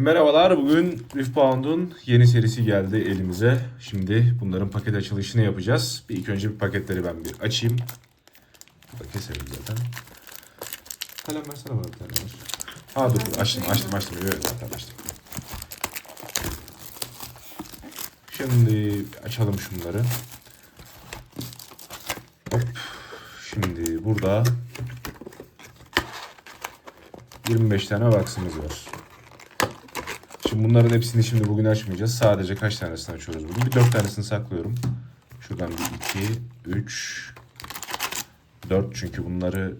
Merhabalar, bugün Riftbound'un yeni serisi geldi elimize. Şimdi bunların paket açılışını yapacağız. Bir ilk önce bir paketleri ben bir açayım. Burada keselim zaten. Kalem versene bana bir tane var. Aa dur, dur açtım, açtım, açtım. Evet, zaten açtım. Şimdi açalım şunları. Hop. Şimdi burada 25 tane box'ımız var. Bunların hepsini şimdi bugün açmayacağız. Sadece kaç tanesini açıyoruz bugün? Bir 4 tanesini saklıyorum. Şuradan bir 2, 3, 4 çünkü bunları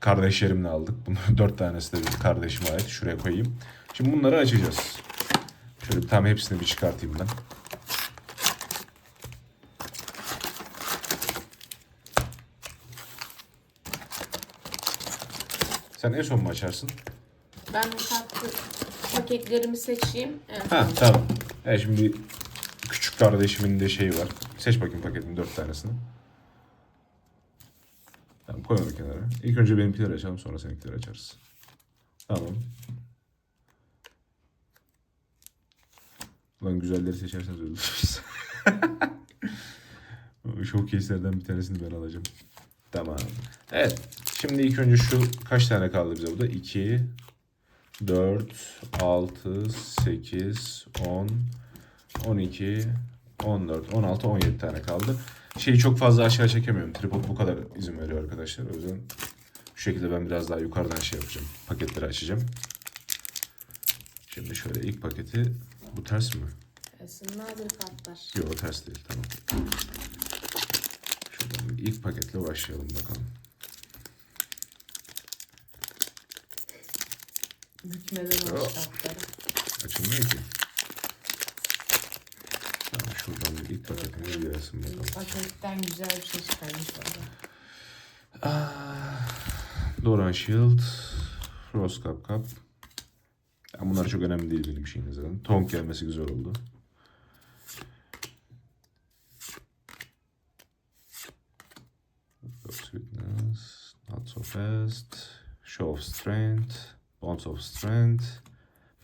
kardeşlerimle aldık. Bunun 4 tanesi de bir kardeşime ait. Şuraya koyayım. Şimdi bunları açacağız. Şöyle tam hepsini bir çıkartayım ben. Sen en son mu açarsın? Ben kartı paketlerimi seçeyim. Evet. Ha tamam. Evet şimdi küçük kardeşimin de şeyi var. Seç bakayım paketin dört tanesini. Tamam koy onu kenara. İlk önce benimkileri açalım sonra seninkileri açarız. Tamam. Ulan güzelleri seçerseniz ölürsünüz. Showcase'lerden bir tanesini ben alacağım. Tamam. Evet. Şimdi ilk önce şu kaç tane kaldı bize burada? 2, 4, 6, 8, 10, 12, 14, 16, 17 tane kaldı. Şeyi çok fazla aşağı çekemiyorum. Tripod bu kadar izin veriyor arkadaşlar. O yüzden şu şekilde ben biraz daha yukarıdan şey yapacağım. Paketleri açacağım. Şimdi şöyle ilk paketi bu ters mi? Nadir kartlar. Yok ters değil tamam. Şuradan ilk paketle başlayalım bakalım. Bükmeden aç kartları. Açılmıyor ki. Tamam şuradan bir ilk paketine bir gelsin bakalım. Paketten güzel bir şey çıkarmış orada. Ah, Doran Shield, Frost Cup Cup. Ya bunlar çok önemli değil benim şeyim zaten. Tonk gelmesi güzel oldu. Sweetness, Not So Fast, Show of Strength, Bonds of Strength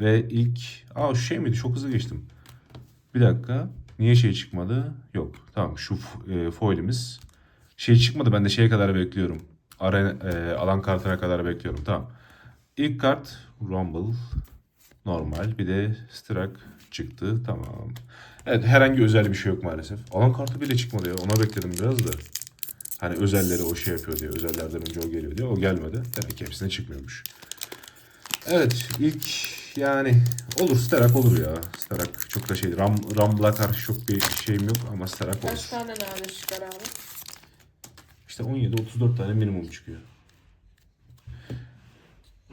ve ilk... Aa şu şey miydi? Çok hızlı geçtim. Bir dakika. Niye şey çıkmadı? Yok. Tamam şu e, foilimiz. Şey çıkmadı. Ben de şeye kadar bekliyorum. Arena, e, alan kartına kadar bekliyorum. Tamam. İlk kart Rumble. Normal. Bir de Strak çıktı. Tamam. Evet herhangi özel bir şey yok maalesef. Alan kartı bile çıkmadı ya. Ona bekledim biraz da. Hani özelleri o şey yapıyor diye. Özellerden önce o geliyor diye. O gelmedi. Demek ki hepsine çıkmıyormuş. Evet ilk yani olur Sterak olur ya. Sterak çok da şey Ram, Rumble'a karşı çok bir şeyim yok ama Sterak olur. Kaç tane nadir çıkar abi? İşte 17-34 tane minimum çıkıyor.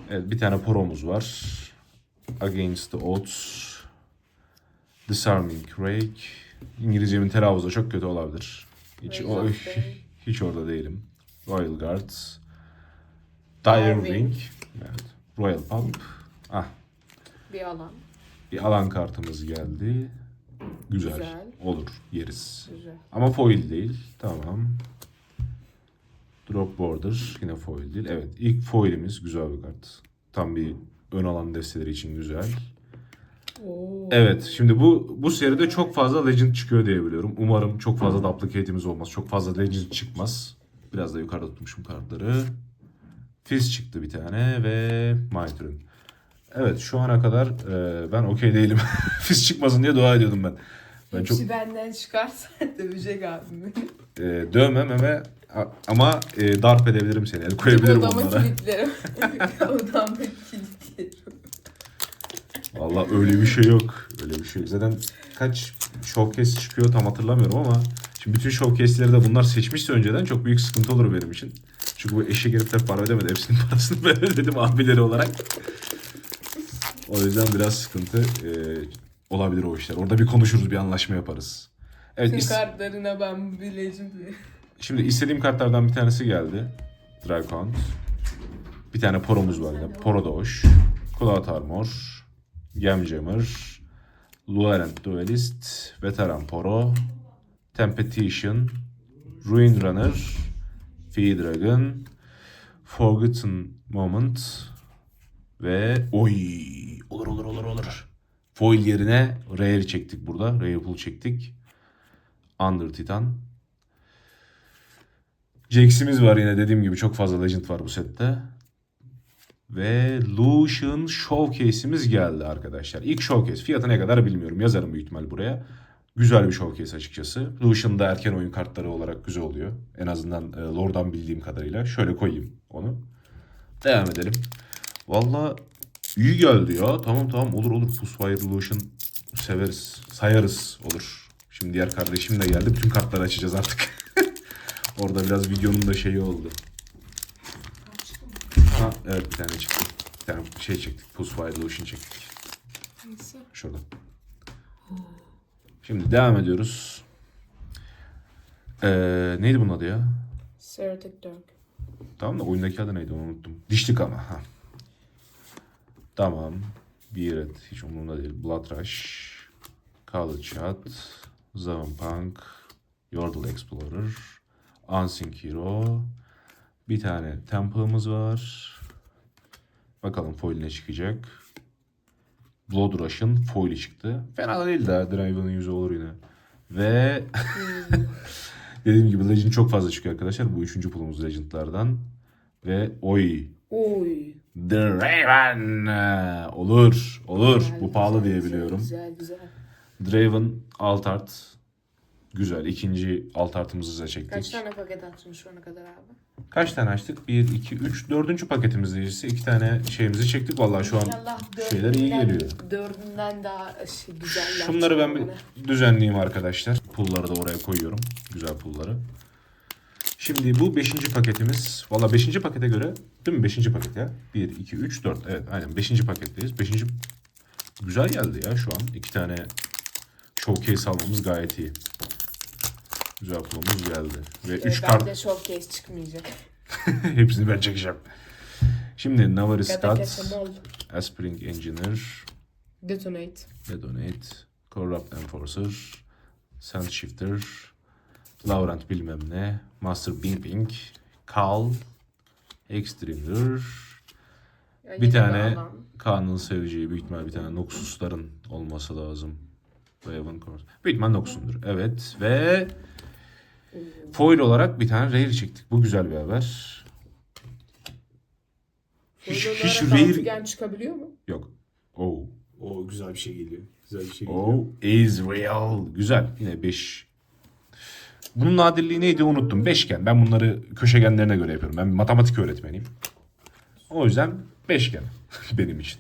Evet bir tane poromuz var. Against the Odds. Disarming Rake. İngilizcemin telaffuzu çok kötü olabilir. Hiç, o, hiç orada değilim. Royal Guards. Dire Wing. Evet. Royal Pump. Ah Bir alan. bir alan kartımız geldi. Güzel. Güzel. Olur. Yeriz. Güzel. Ama foil değil. Tamam. Drop border. Yine foil değil. Evet. ilk foilimiz güzel bir kart. Tam bir ön alan desteleri için güzel. Oo. Evet. Şimdi bu bu seride çok fazla legend çıkıyor diye biliyorum. Umarım çok fazla duplicate'imiz olmaz. Çok fazla legend çıkmaz. Biraz da yukarıda tutmuşum kartları. Fizz çıktı bir tane ve Mythrun. Evet şu ana kadar e, ben okey değilim. Fizz çıkmasın diye dua ediyordum ben. Ben çok benden çıkarsa dövecek abimi. e, dövmem ama ama e, darp edebilirim seni. El koyabilirim Odama onlara. kilitlerim. Odama kilitlerim. Valla öyle bir şey yok. Öyle bir şey yok. Zaten kaç showcase çıkıyor tam hatırlamıyorum ama şimdi bütün showcase'leri de bunlar seçmişse önceden çok büyük sıkıntı olur benim için. Çünkü bu eşek herifler para ödemedi. Hepsinin parasını ben ödedim abileri olarak. O yüzden biraz sıkıntı e, olabilir o işler. Orada bir konuşuruz, bir anlaşma yaparız. Evet, Tüm is- kartlarına ben bir legend veriyorum. şimdi istediğim kartlardan bir tanesi geldi. Dragon. Bir tane poromuz var yine. Poro da hoş. Cloud Armor. Gemjammer. Luerent Duelist. Veteran Poro. Temptation. Ruin Runner. Fee Dragon. Forgotten Moment. Ve oy olur olur olur olur. Foil yerine Rare çektik burada. Rare Pull çektik. Under Titan. Jax'imiz var yine dediğim gibi çok fazla Legend var bu sette. Ve Lucian Showcase'imiz geldi arkadaşlar. İlk Showcase fiyatı ne kadar bilmiyorum. Yazarım büyük ihtimal buraya. Güzel bir Showcase açıkçası. Lucian'da erken oyun kartları olarak güzel oluyor. En azından e, Lore'dan bildiğim kadarıyla. Şöyle koyayım onu. Devam edelim. Valla iyi geldi ya. Tamam tamam olur olur. Pusfire Lucian severiz. Sayarız olur. Şimdi diğer kardeşim de geldi. Bütün kartları açacağız artık. Orada biraz videonun da şeyi oldu. Ha, evet bir tane çıktı. Bir tane şey çektik. Pusfire Lucian çektik. Neyse. Şurada. Şimdi devam ediyoruz. Ee, neydi bunun adı ya? Ceretic Dark. Tamam da oyundaki adı neydi onu unuttum. Dişlik ama. Ha. Tamam. Beard hiç umurumda değil. Blood Rush. College Shot. Zaven Punk. Yordle Explorer. Unseen Hero. Bir tane Temple'ımız var. Bakalım foil ne çıkacak. Blood Rush'ın foil'i çıktı. Fena da değil de Draven'ın yüzü olur yine. Ve dediğim gibi Legend çok fazla çıkıyor arkadaşlar. Bu üçüncü pulumuz Legend'lardan. Ve oy Oy. The Raven Ee, olur olur Güzel, bu pahalı güzel, diye biliyorum. Güzel güzel. Draven alt art güzel ikinci alt artımızı da çektik. Kaç tane paket attın şu ana kadar abi? Kaç tane açtık? 1, 2, 3, dördüncü paketimizde iki tane şeyimizi çektik. Vallahi şu an İnşallah şeyler iyi geliyor. Dördünden daha şey, güzeller. Şunları ben bir düzenleyeyim arkadaşlar. Pulları da oraya koyuyorum. Güzel pulları. Şimdi bu 5. paketimiz. Valla 5. pakete göre değil mi? 5. paket ya. 1, 2, 3, 4. Evet aynen 5. paketteyiz. 5. Güzel geldi ya şu an. İki tane showcase almamız gayet iyi. Güzel pulumuz geldi. Ve bana. 3 Ee, kart Bende showcase çıkmayacak. hepsini ben çekeceğim. Şimdi Navaris Gata Stat, kesemol. Aspring Engineer, Detonate. Detonate, Corrupt Enforcer, Sand Shifter, Laurent bilmem ne, Master Bing, Kal, Extremer, Ya bir tane alan. Kaan'ın seveceği büyük ihtimal bir tane Noxus'ların olması lazım. Raven Court. Büyük ihtimal Noxus'undur. Evet ve foil olarak bir tane Rare çektik. Bu güzel bir haber. Hiç, Foil hiç Rare çıkabiliyor mu? yok. Oh. O güzel bir şey geliyor. Güzel bir şey geliyor. Oh is real. Güzel. Yine 5. Bunun nadirliği neydi unuttum. Beşgen. Ben bunları köşegenlerine göre yapıyorum. Ben matematik öğretmeniyim. O yüzden beşgen benim için.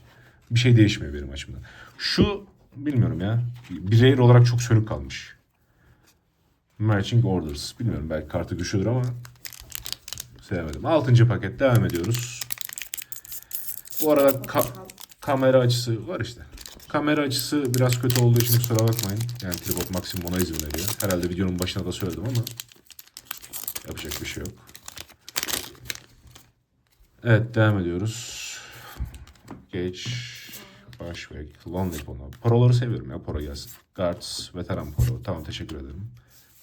Bir şey değişmiyor benim açımdan. Şu bilmiyorum ya. Bir rare olarak çok sönük kalmış. Marching Orders. Bilmiyorum belki kartı güçlüdür ama sevmedim. Altıncı paket devam ediyoruz. Bu arada ka- kamera açısı var işte. Kamera açısı biraz kötü olduğu için kusura bakmayın. Yani tripod maksimum ona izin veriyor. Herhalde videonun başına da söyledim ama yapacak bir şey yok. Evet devam ediyoruz. Geç. Başbek. Lonely Pono. Poroları seviyorum ya. Poro gelsin. Guards. Veteran Poro. Tamam teşekkür ederim.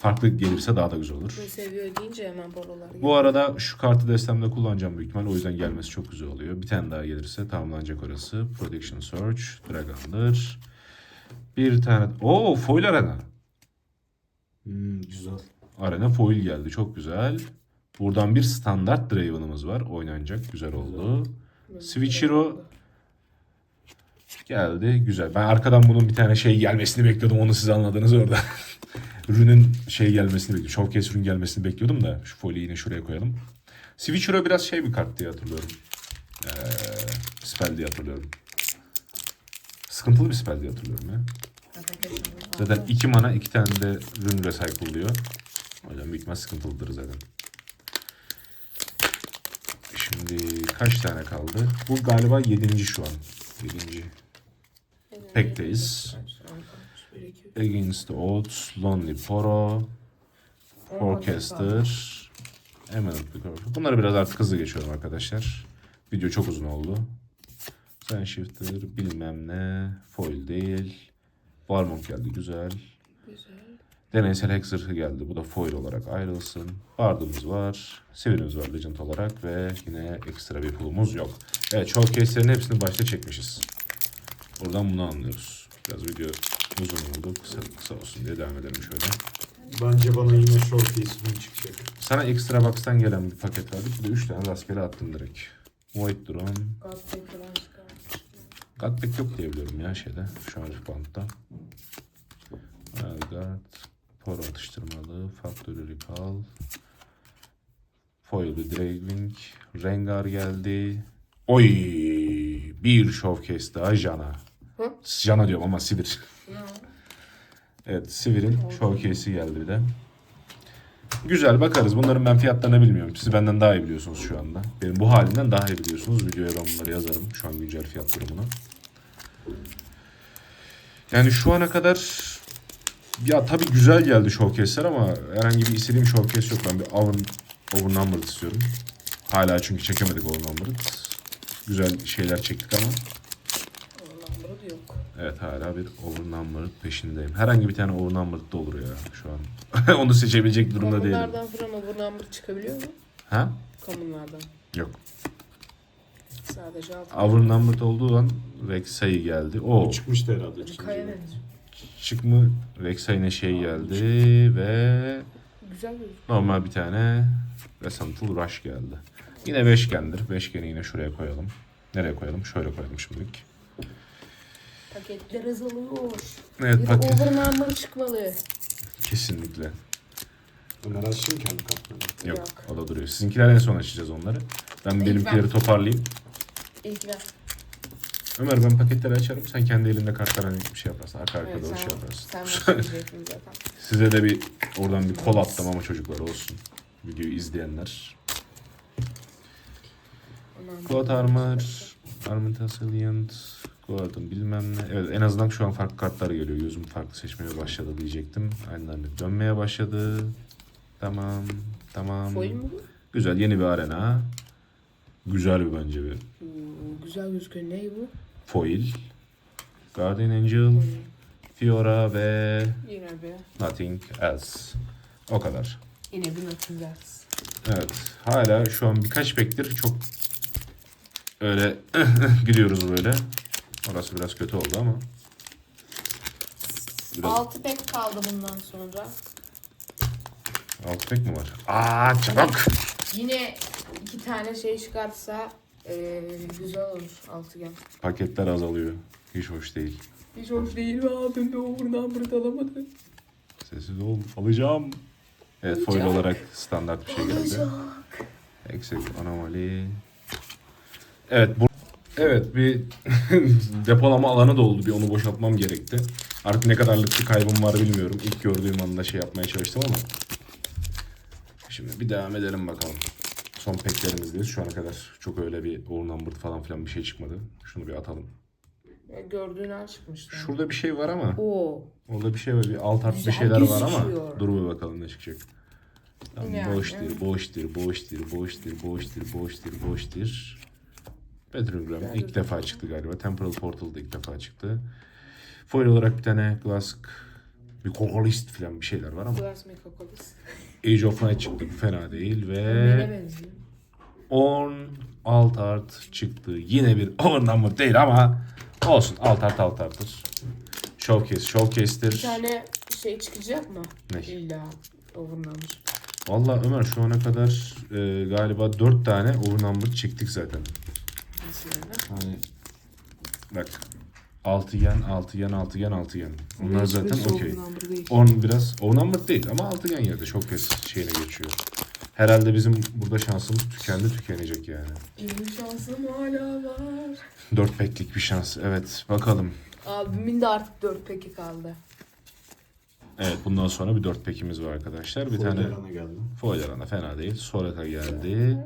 Farklı gelirse daha da güzel olur. Bunu seviyor deyince hemen borolar geliyor. Bu arada şu kartı destemde kullanacağım büyük ihtimal. O yüzden gelmesi çok güzel oluyor. Bir tane daha gelirse tamamlanacak orası. Protection Search, Dragon'dır. Bir tane... Oo foil arena. Hmm, güzel. Arena foil geldi. Çok güzel. Buradan bir standart Draven'ımız var. Oynanacak. Güzel oldu. Switch Hero geldi. Güzel. Ben arkadan bunun bir tane şey gelmesini bekliyordum. Onu siz anladınız orada. Ürünün şey gelmesini bekliyordum. Showcase ürün gelmesini bekliyordum da şu folyoyu yine şuraya koyalım. Switch Hero biraz şey bir kart diye hatırlıyorum. Ee, spell diye hatırlıyorum. Sıkıntılı bir spell diye hatırlıyorum ya. Zaten iki mana iki tane de ürün recycle'lıyor. O yüzden büyük ihtimal sıkıntılıdır zaten. Şimdi kaç tane kaldı? Bu galiba yedinci şu an. Yedinci. Pek'teyiz. Against the Odds, Lonely Poro, Orchester, Eminent Corruption. Bunları biraz artık hızlı geçiyorum arkadaşlar. Video çok uzun oldu. Sun Shifter, bilmem ne, Foil değil. Warmonk geldi güzel. Güzel. Deneysel Hexer geldi. Bu da foil olarak ayrılsın. Bardımız var. Sivirimiz var Legend olarak ve yine ekstra bir pulumuz yok. Evet showcase'lerin hepsini başta çekmişiz. Buradan bunu anlıyoruz. Biraz video uzun oldu. Kısa, kısa olsun diye devam edelim şöyle. Bence bana yine showcase'den çıkacak. Sana ekstra box'tan gelen bir paket verdik. Bir de 3 tane rastgele attım direkt. Void Drone. Godpack yok diye biliyorum ya şeyde. Şu an Ripound'da. Guard. Poro atıştırmalı. Factory Recall. Foil bir Dragwing. Rengar geldi. Oy! Bir showcase daha Jana. Hı? Jana diyorum ama Sivir. Evet Sivir'in showcase'i geldi bir de. Güzel bakarız. Bunların ben fiyatlarını bilmiyorum. Siz benden daha iyi biliyorsunuz şu anda. Benim bu halinden daha iyi biliyorsunuz. Videoya ben bunları yazarım. Şu an güncel fiyat durumunu. Yani şu ana kadar ya tabii güzel geldi showcase'ler ama herhangi bir istediğim showcase yok. Ben bir over, overnumbered istiyorum. Hala çünkü çekemedik overnumbered. Güzel şeyler çektik ama. Evet hala bir overnumbered peşindeyim. Herhangi bir tane overnumbered da olur ya şu an. Onu seçebilecek durumda değilim. Kamunlardan falan overnumber çıkabiliyor mu? Ha? Kamunlardan. Yok. Sadece altı. Overnumbered olduğu an Rek'Sai geldi. O Çıkmıştı herhalde. ikinci Kaya de. benziyor. çık mı Rek'Sai'ne şey geldi ve Güzel gözüküyor. normal bir tane Resentful Rush geldi. Yine beşgendir. Beşgeni yine şuraya koyalım. Nereye koyalım? Şöyle koyalım şimdilik. Paketler azalıyor. Evet Bir paket. overnumber çıkmalı. Kesinlikle. Ömer açsın kendi kartlarını. Yok, Yok. o da duruyor. Sizinkiler en son açacağız onları. Ben İlk benimkileri ben. toparlayayım. İlk ver. Ömer ben paketleri açarım. Sen kendi elinde kartlar hani bir şey yaparsın. Arka arkada Evet, o şey yaparsın. sen zaten. Size de bir oradan bir kol attım ama çocuklar olsun. Videoyu izleyenler. God Armor, Armor Tassilient, Gordon bilmem ne. Evet en azından şu an farklı kartlar geliyor. Gözüm farklı seçmeye başladı diyecektim. Aynılarını dönmeye başladı. Tamam, tamam. Foil mu bu? Güzel yeni bir arena. Güzel bir bence bir Oo, güzel gözüküyor. Ne bu? foil. Guardian Angel, Fiora ve Yine bir. Nothing Else. O kadar. Yine bir Nothing Else. Evet. Hala şu an birkaç bektir çok öyle gidiyoruz böyle. Orası biraz kötü oldu ama. Biraz 6 pek kaldı bundan sonra. alt pek mi var? Aa çabuk. Yine iki tane şey çıkarsa eee, güzel olur altıgen. Paketler azalıyor. Hiç hoş değil. Hiç hoş değil mi abim de overnumber alamadı. Sessiz ol. Alacağım. Evet foil Alacak. olarak standart bir şey geldi. Eksik anomali. Evet bu Evet bir depolama alanı da oldu. Bir onu boşaltmam gerekti. Artık ne kadarlık bir kaybım var bilmiyorum. İlk gördüğüm anda şey yapmaya çalıştım ama. Şimdi bir devam edelim bakalım. Son peklerimizdeyiz şu ana kadar. Çok öyle bir overnumbered falan filan bir şey çıkmadı. Şunu bir atalım. Ya gördüğün an çıkmıştı. Şurada bir şey var ama. Oo. Orada bir şey var. Bir alt art bir Güzel şeyler var ama. gözüküyor. Dur bir bakalım ne çıkacak. Tamam, Yani. boştur, boştur, boştur, boştur, boştur, boştur, boştur. Petrogram Güzel ilk defa çıktı galiba. Temporal Portal da ilk defa çıktı. Foil olarak bir tane Glask, bir Kokolist falan bir şeyler var ama. Glass Mechacolis. Age of Night çıktı. Fena değil ve benziyor? On alt art çıktı. Yine bir overnumber değil ama olsun. Alt art alt arttır. Showcase, Bir showcase'tir. tane şey çıkacak mı? Ne? İlla overnumber. Valla Ömer şu ana kadar e, galiba 4 tane overnumber çektik zaten. Hani bak altıgen, altıgen, altıgen, altıgen. Onlar zaten Hiçbirisi okey. overnumber değil. 10 biraz overnumber değil ama altıgen yerde çok kez şeyine geçiyor. Herhalde bizim burada şansımız tükendi tükenecek yani. Benim şansım hala var. 4 peklik bir şans. Evet bakalım. Abimin de artık 4 peki kaldı. Evet bundan sonra bir 4 pekimiz var arkadaşlar. Bir tane geldi. foil arana fena değil. Soraka geldi.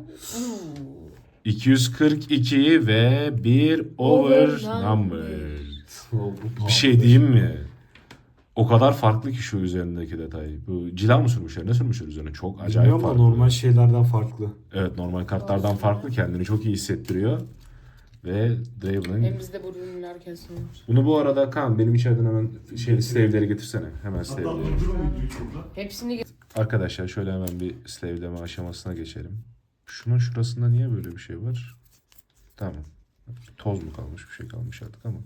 242 ve bir overnumber. Bir şey diyeyim mi? O kadar farklı ki şu üzerindeki detay. Bu cila mı sürmüşler? Ne sürmüşler üzerine? Çok acayip Bilmiyorum ama farklı. normal şeylerden farklı. Evet normal kartlardan farklı. Kendini çok iyi hissettiriyor. Ve Draven'ın... Hem biz de bu ürünlerken sanıyoruz. Bunu bu arada Kaan benim içeriden hemen şey slave'leri getirsene. Hemen slave'leri. Hepsini Arkadaşlar şöyle hemen bir slave'leme aşamasına geçelim. Şunun şurasında niye böyle bir şey var? Tamam. Toz mu kalmış bir şey kalmış artık ama.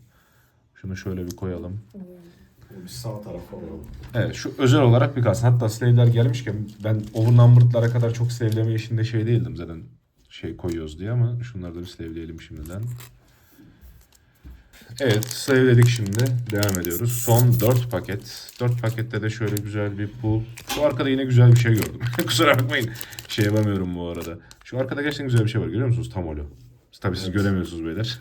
Şunu şöyle bir koyalım. Bir sağ tarafa alalım. Evet şu özel olarak bir kalsın. Hatta slave'ler gelmişken ben overnumbered'lara kadar çok slave'leme işinde şey değildim zaten şey koyuyoruz diye ama şunları da bir slave'leyelim şimdiden. Evet slave'ledik şimdi. Devam ediyoruz. Son 4 paket. 4 pakette de şöyle güzel bir pool. Şu arkada yine güzel bir şey gördüm. Kusura bakmayın. Şey yapamıyorum bu arada. Şu arkada gerçekten güzel bir şey var. Görüyor musunuz? Tam holo. Tabii siz Evet. göremiyorsunuz beyler.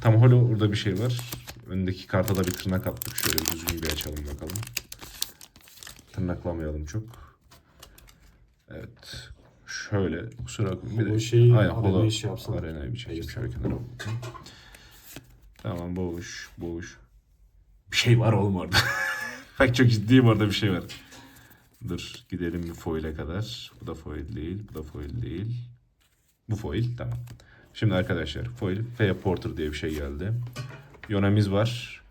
Tam holo orada bir şey var. Öndeki karta da bir tırnak attık. Şöyle bir düzgün bir açalım bakalım. Tırnaklamayalım çok. Evet. Şöyle kusura bakmayın. Bir de- şeyi, Aynen, holo şey yapsana. Arenayı bir Hayır. şöyle kenara. Tamam boğuş boğuş. Bir şey var oğlum orada. Bak çok ciddiyim orada bir şey var. Dur gidelim bir foil'e kadar. Bu da foil değil. Bu da foil değil. Bu foil tamam. Şimdi arkadaşlar foil Faya Porter diye bir şey geldi. Yonamiz var.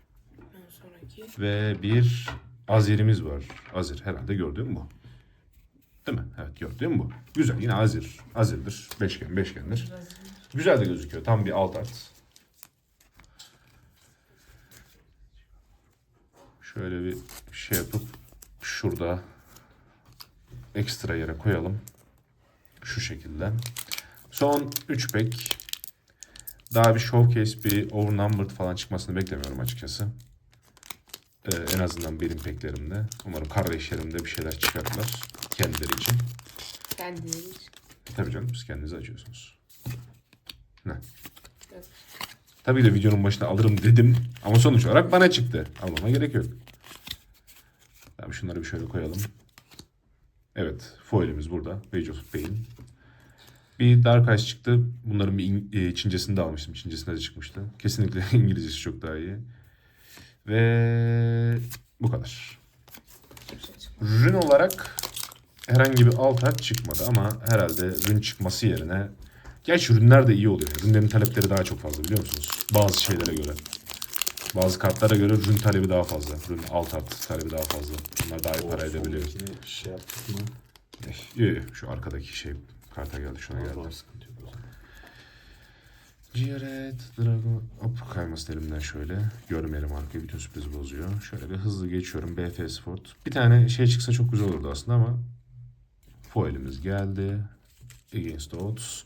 Sonraki. Ve bir Azir'imiz var. Azir herhalde gördüğüm bu. Değil mi? Evet gördüğüm bu. Güzel yine Azir. Azir'dir. Beşgen, beşgendir. Güzel de gözüküyor. Tam bir alt art. Şöyle bir şey yapıp şurada ekstra yere koyalım. Şu şekilde. Son 3 pek. Daha bir showcase, bir overnumbered falan çıkmasını beklemiyorum açıkçası. Ee, en azından benim peklerimde. Umarım kardeşlerim de bir şeyler çıkarırlar kendileri için. Kendileri için. Tabii canım siz kendinizi açıyorsunuz. Ne? Evet. Tabii de videonun başına alırım dedim ama sonuç olarak bana çıktı. Almama gerek yok. Tamam şunları bir şöyle koyalım. Evet foilimiz burada. Page of Pain. Bir Dark Eyes çıktı. Bunların bir e, Çincesini de almıştım. Çincesinde de çıkmıştı. Kesinlikle İngilizcesi çok daha iyi. Ve bu kadar. Rün olarak herhangi bir alt çıkmadı ama herhalde rün çıkması yerine Gerçi ürünler de iyi oluyor. Ürünlerin talepleri daha çok fazla biliyor musunuz? Bazı şeylere göre. Bazı kartlara göre ürün talebi daha fazla. Ürün alt art talebi daha fazla. Bunlar daha iyi para edebiliyor. Şey yaptık mı? Eh, iyi. Şu arkadaki şey karta geldi şuna geldi. Ciret, Dragon... Hop kayması elimden şöyle. Görmeyelim arkayı bütün sürprizi bozuyor. Şöyle bir hızlı geçiyorum. BF Sport. Bir tane şey çıksa çok güzel olurdu aslında ama foilimiz geldi. Against Odds.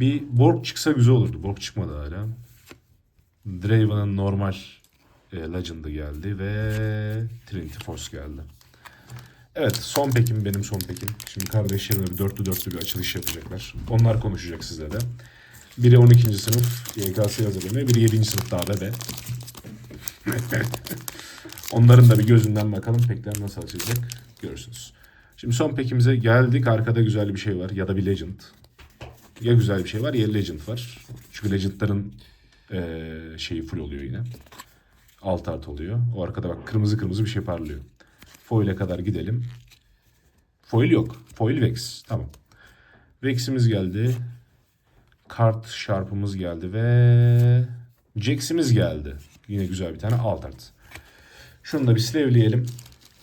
Bir Borg çıksa güzel olurdu. Borg çıkmadı hala. Draven'ın normal e, Legend'ı geldi ve Trinity Force geldi. Evet son pekim benim son pekim. Şimdi kardeşlerimle bir dörtlü dörtlü bir açılış yapacaklar. Onlar konuşacak sizle de. Biri 12. sınıf YKS hazırlanıyor. Biri 7. sınıf daha bebe. Onların da bir gözünden bakalım pekler nasıl açılacak görürsünüz. Şimdi son pekimize geldik. Arkada güzel bir şey var ya da bir Legend. Ya güzel bir şey var ya Legend var. Çünkü Legend'ların eee, şeyi full oluyor yine. Alt art oluyor. O arkada bak kırmızı kırmızı bir şey parlıyor. Foil'e kadar gidelim. Foil yok. Foil Vex. Tamam. Vex'imiz geldi. Kart Sharp'ımız geldi ve Jax'imiz geldi. Yine güzel bir tane alt art. Şunu da bir slevleyelim.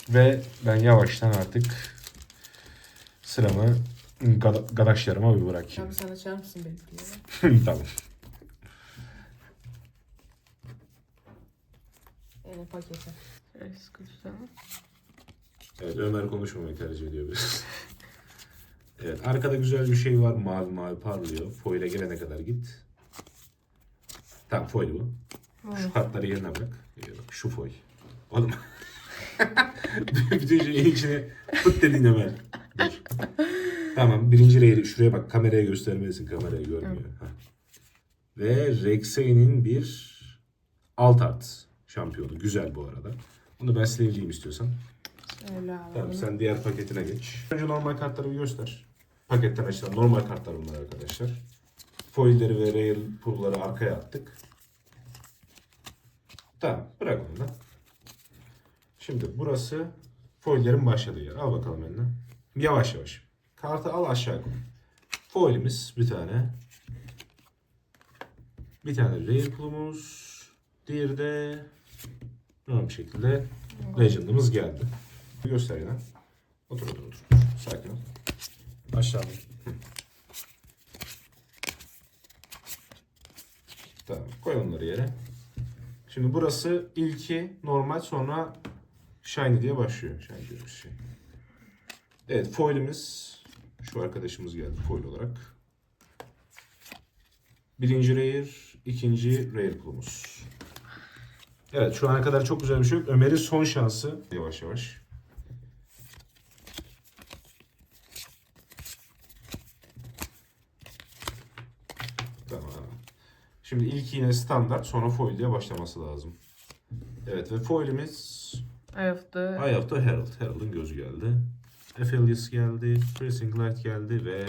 Ve ben yavaştan artık sıramı gada- gadaşlarıma bir bırakayım. Abi sen açar mısın bekliyorum. tamam. Yine paketi. Tutalım. Evet Ömer konuşmamayı tercih ediyor biraz. evet arkada güzel bir şey var. Mavi mavi parlıyor. Foil'e gelene kadar git. Tamam foil bu. Şu kartları yerine bırak. Ee, Şu foil. Oğlum. Bütün şeyin içine pıt dedin Ömer. Dur. Tamam birinci reyli şuraya bak kameraya göstermelisin. Kamerayı görmüyor. Ha. Ve Rexey'nin bir alt art şampiyonu. Güzel bu arada. Onu ben silebileyim istiyorsan. Öyle abi. Tamam sen diğer paketine geç. Önce normal kartları bir göster. Paketten açılan normal kartlar bunlar arkadaşlar. Foilleri ve rail pulları arkaya attık. Tamam bırak onu da. Şimdi burası foillerin başladığı yer. Al bakalım eline. Yavaş yavaş. Kartı al aşağı koy. Foilimiz bir tane. Bir tane rail pulumuz. Diğeri de normal bir şekilde Legend'ımız geldi. Göster yine. Otur otur otur. Sakin ol. Aşağıda. Tamam. Koy onları yere. Şimdi burası ilki normal sonra shiny diye başlıyor. Shiny dediğimiz şey. Evet foil'imiz şu arkadaşımız geldi foil olarak. Birinci rare, ikinci rare pulumuz. Evet şu ana kadar çok güzel bir şey yok. Ömer'in son şansı. Yavaş yavaş. Tamam. Şimdi ilk yine standart sonra foil diye başlaması lazım. Evet ve foil'imiz Eye of the... Herald. Herald'ın gözü geldi. Aphelios geldi. Freezing Light geldi ve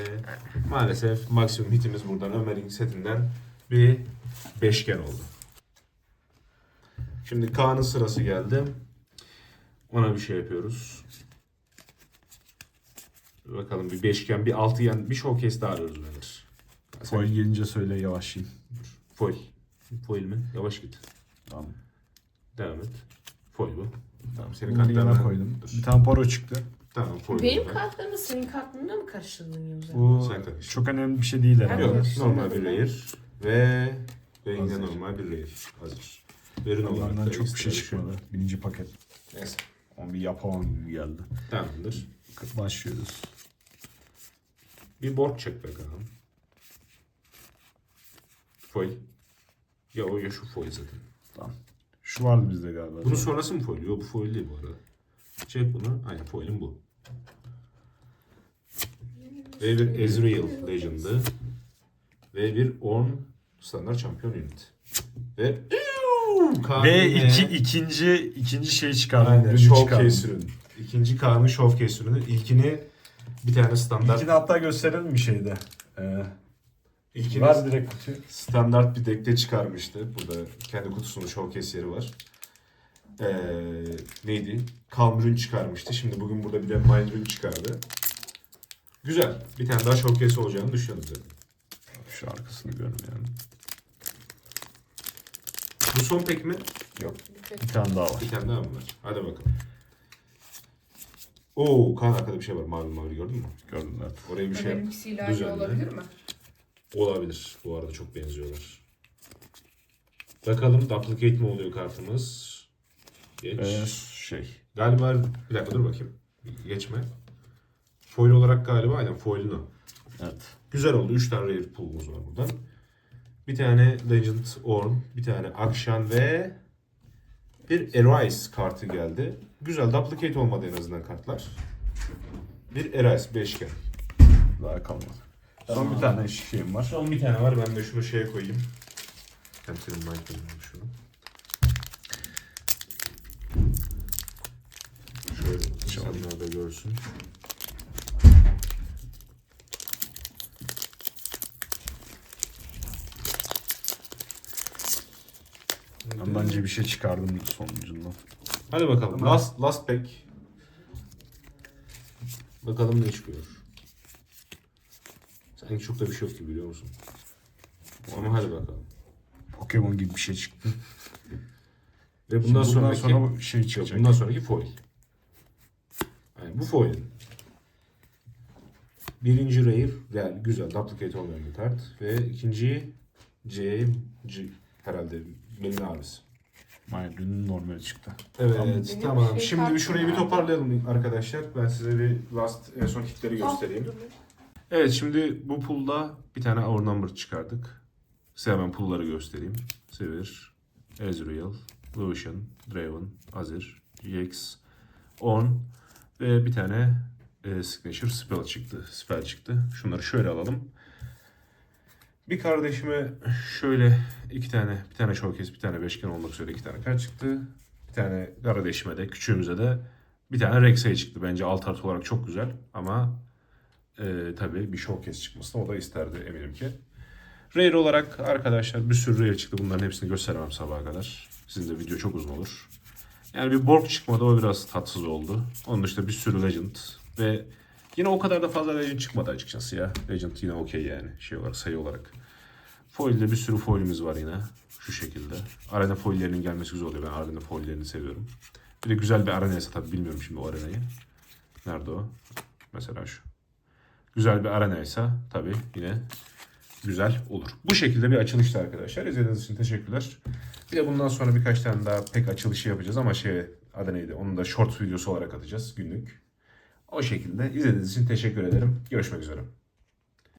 maalesef maksimum hitimiz buradan Ömer'in setinden bir beşgen oldu. Şimdi Kaan'ın sırası geldi. Ona bir şey yapıyoruz. Bakalım bir beşgen, bir altıgen, bir showcase daha arıyoruz Ömer. Foil gelince söyle yavaşlayayım. Foil. Foil mi? Yavaş git. Tamam. Devam et. Foil bu. Tamam senin Bunu kartlarına- koydum. Dur. Bir tane paro çıktı. Tamam foil. Benim bu. kartlarımı senin kartlarına mı karıştırdın Yavuz? Bu Sen karış. çok önemli bir şey değil herhalde. Yok, normal bir rare ve Hazır. normal bir rare. Hazır. Verin olarak da çok bir şey çıkmadı. Birinci paket. Neyse. Onu bir yapamam gibi geldi. Tamamdır. Başlıyoruz. Bir borg çek bakalım. Foil. Ya o ya şu foil zaten. Tamam. Şu vardı bizde galiba. Bunun sonrası mı foil? Yok bu foil değil bu arada. Çek bunu. Aynen foil'in bu. Ve bir Ezreal Legend'ı. Ve bir Ornn standart champion unit. Ve Ve iki, ikinci ikinci şey çıkardım. Aynen ürünü showcase çıkardım. ürün. İkinci Kaan'ın showcase ürünü. İlkini bir tane standart. İlkini hatta gösterelim bir şeyde. Ee, İlkini ver direkt kutuyu. standart bir deckte çıkarmıştı. Burada kendi kutusunun showcase yeri var. Ee, neydi? Calm ürün çıkarmıştı. Şimdi bugün burada bir de Mind ürün çıkardı. Güzel. Bir tane daha showcase olacağını düşünüyorum zaten. Şu arkasını görmeyelim. Bu son pek mi? Yok. Bir tane daha var. Bir tane daha mı var? Hadi bakalım. Oo, Kaan arkada bir şey var. Mavi mavi gördün mü? Gördüm evet. Oraya bir şey yap. Olabilir mi? Olabilir. Bu arada çok benziyorlar. Bakalım duplicate mi oluyor kartımız? Geç. Ee, şey. Galiba bir dakika dur bakayım. Geçme. Foil olarak galiba aynen foil'in o. Evet. Güzel oldu. 3 tane rare pull'umuz var buradan. Bir tane Legend Ornn, bir tane Akshan ve bir Arise kartı geldi. Güzel. Duplicate olmadı en azından kartlar. Bir Arise beşgen. Daha kalmadı. Son bir tane şeyim var. Son bir tane var. Ben de şunu şeye koyayım. Temsilin koyayım şunu. İnsanlar da görsün. Ben bence bir şey çıkardım sonucundan. Hadi bakalım. Last, last pack. Bakalım ne çıkıyor. Sanki çok da bir şey yok gibi biliyor musun? Ama hadi bakalım. Pokemon gibi bir şey çıktı. Ve bundan, Bundan, sonraki... sonra şey çıkacak. bundan sonraki foil. Yani bu foil'in. Birinci rare, yani güzel, duplicate olmayan bir kart. Ve ikinci C, C herhalde Melin abisi. Maymunun normali çıktı. Evet, Benim tamam. şey Şimdi bir şurayı bir toparlayalım arkadaşlar. Ben size bir last, en son kitleri göstereyim. Ah, dur. Evet, şimdi bu pool'da bir tane our number çıkardık. Size hemen pool'ları göstereyim. Sevir, Ezreal, Lucian, Draven, Azir, GX, Ornn ve bir tane e, Signature Spell çıktı. Spell çıktı. Şunları şöyle alalım. Bir kardeşime şöyle iki tane, bir tane showcase, bir tane beşgen olmak üzere iki tane kart çıktı. Bir tane kardeşime de, küçüğümüze de bir tane Rek'Sai çıktı. Bence alt art olarak çok güzel ama e, tabii bir showcase çıkmasını o da isterdi eminim ki. Rare olarak arkadaşlar bir sürü rare çıktı. Bunların hepsini gösteremem sabaha kadar. Sizin de video çok uzun olur. Yani bir Borg çıkmadı o biraz tatsız oldu. Onun dışında bir sürü Legend ve yine o kadar da fazla Legend çıkmadı açıkçası ya. Legend yine okey yani şey olarak sayı olarak. Foil'de bir sürü foil'imiz var yine şu şekilde. Arena foil'lerinin gelmesi güzel oluyor. Ben arena foil'lerini seviyorum. Bir de güzel bir arenaysa tabii bilmiyorum şimdi o arenayı. Nerede o? Mesela şu. Güzel bir arenaysa tabii yine güzel olur. Bu şekilde bir açılıştı arkadaşlar. İzlediğiniz için teşekkürler. Bir de bundan sonra birkaç tane daha pek açılışı yapacağız ama şey adı neydi? Onu da short videosu olarak atacağız günlük. O şekilde izlediğiniz için teşekkür ederim. Görüşmek üzere.